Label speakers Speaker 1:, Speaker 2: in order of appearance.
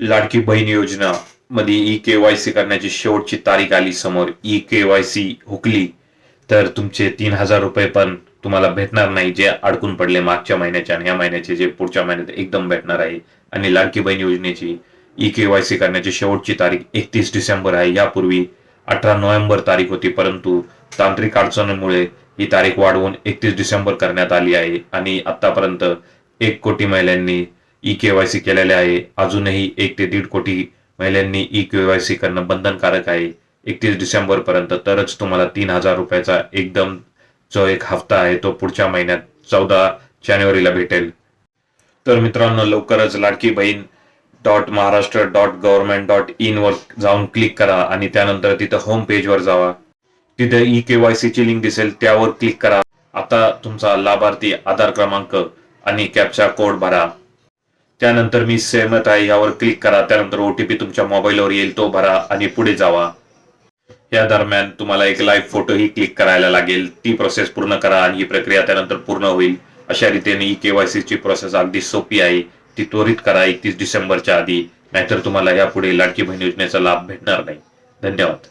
Speaker 1: लाडकी बहीण योजना मध्ये E K Y C करण्याची शेवटची तारीख आली समोर. ई के वाय सी हुकली तर तुमचे तीन हजार रुपये पण तुम्हाला भेटणार नाही जे अडकून पडले मागच्या महिन्याचे आणि ह्या महिन्याचे जे पुढच्या महिन्यात एकदम भेटणार आहे. आणि लाडकी बहीण योजनेची ई के वाय सी करण्याची शेवटची तारीख एकतीस डिसेंबर आहे. यापूर्वी अठरा नोव्हेंबर तारीख होती परंतु तांत्रिक अडचणीमुळे ही तारीख वाढवून एकतीस डिसेंबर करण्यात आली आहे. आणि आतापर्यंत एक कोटी महिलांनी ई केवायसी केलेले आहे. अजूनही एक ते दीड कोटी महिलांनी ई केवायसी करणं बंधनकारक आहे. एकतीस डिसेंबर पर्यंत तरच तुम्हाला तीन हजार रुपयाचा एकदम जो एक हफ्ता आहे तो पुढच्या महिन्यात चौदा जानेवारीला भेटेल. तर मित्रांनो लवकरच Ladki Bahin dot Maharashtra dot government dot in वर जाऊन क्लिक करा आणि त्यानंतर तिथं होम पेजवर जावा. तिथे ई के वाय सी ची लिंक दिसेल त्यावर क्लिक करा. आता तुमचा लाभार्थी आधार क्रमांक आणि कॅपचा कोड भरा. त्यानंतर मी सहमत आहे यावर क्लिक करा. त्यानंतर ओटीपी तुमच्या मोबाईलवर येईल तो भरा आणि पुढे जावा. या दरम्यान तुम्हाला एक लाईव्ह फोटोही क्लिक करायला लागेल. ती प्रोसेस पूर्ण करा आणि ही प्रक्रिया त्यानंतर पूर्ण होईल. अशा रीतीने ई केवायसी ची प्रोसेस अगदी सोपी आहे. ती त्वरित करा एकतीस डिसेंबरच्या आधी. नाहीतर तुम्हाला यापुढे लाडकी बहीण योजनेचा लाभ भेटणार नाही. धन्यवाद.